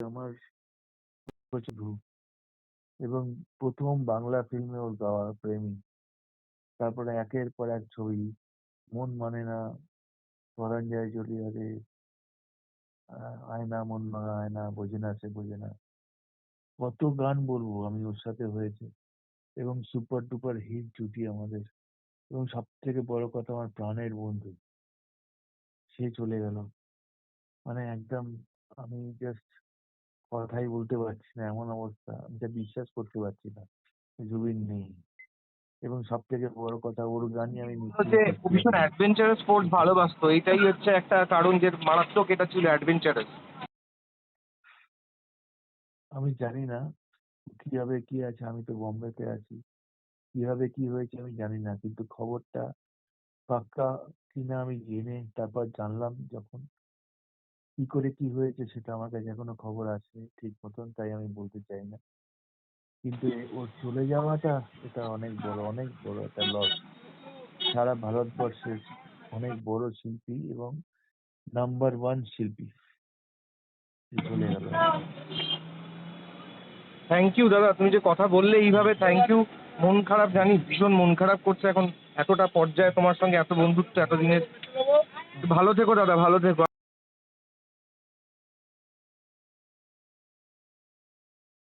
আমার প্রচুর এবং প্রথম বাংলা ফিল্মে ওর গাওয়া প্রেমী। তারপরে একের পর এক ছবি, মন মানে না পরাণ যায় জ্বলিয়া রে আয়না মন মারা আয়না বোঝে না, সে বোঝে না। কত গান বলব আমি ওর সাথে হয়েছে। এবং সুপার ডুপার হিট জুটি আমাদের। এবং সব থেকে বড় কথা আমার প্রাণের বন্ধু। সে চলে গেল। মানে একদম আমি জাস্ট কথাই বলতে পারছি না এমন অবস্থা। আমি যা বিশ্বাস করতে পারছি না জুবিন নেই। এবং সব থেকে বড় কথা ওর গানই আমি হচ্ছে ভীষণ অ্যাডভেঞ্চারাস স্পোর্টস ভালোবাসতো। এটাই হচ্ছে একটা কারণ যে মারাত্মক এটা ছিল অ্যাডভেঞ্চারাস আমি জানি না কীভাবে কি আছে আমি তো বোম্বেতে আছি। কীভাবে কি হয়েছে আমি জানি না কিন্তু খবরটা পাক্কা কিনা আমি জেনে তারপর জানলাম যখন কি করে কি হয়েছে সেটা আমার কাছে এখনও খবর আছে ঠিক মতন, তাই আমি বলতে চাই না। কিন্তু ওর চলে যাওয়াটা এটা অনেক বড় অনেক বড় একটা লস সারা ভারতবর্ষের অনেক বড় শিল্পী এবং নাম্বার ওয়ান শিল্পী চলে গেল। থ্যাংক ইউ দাদা। তুমি যে কথা বললে এইভাবে থ্যাংক ইউ মন খারাপ জানি, ভীষণ মন খারাপ করছে এখন। এতটা পর্যায়ে তোমার সঙ্গে এত বন্ধুত্ব এত দিনের ভালো থেকো দাদা, ভালো থেকো।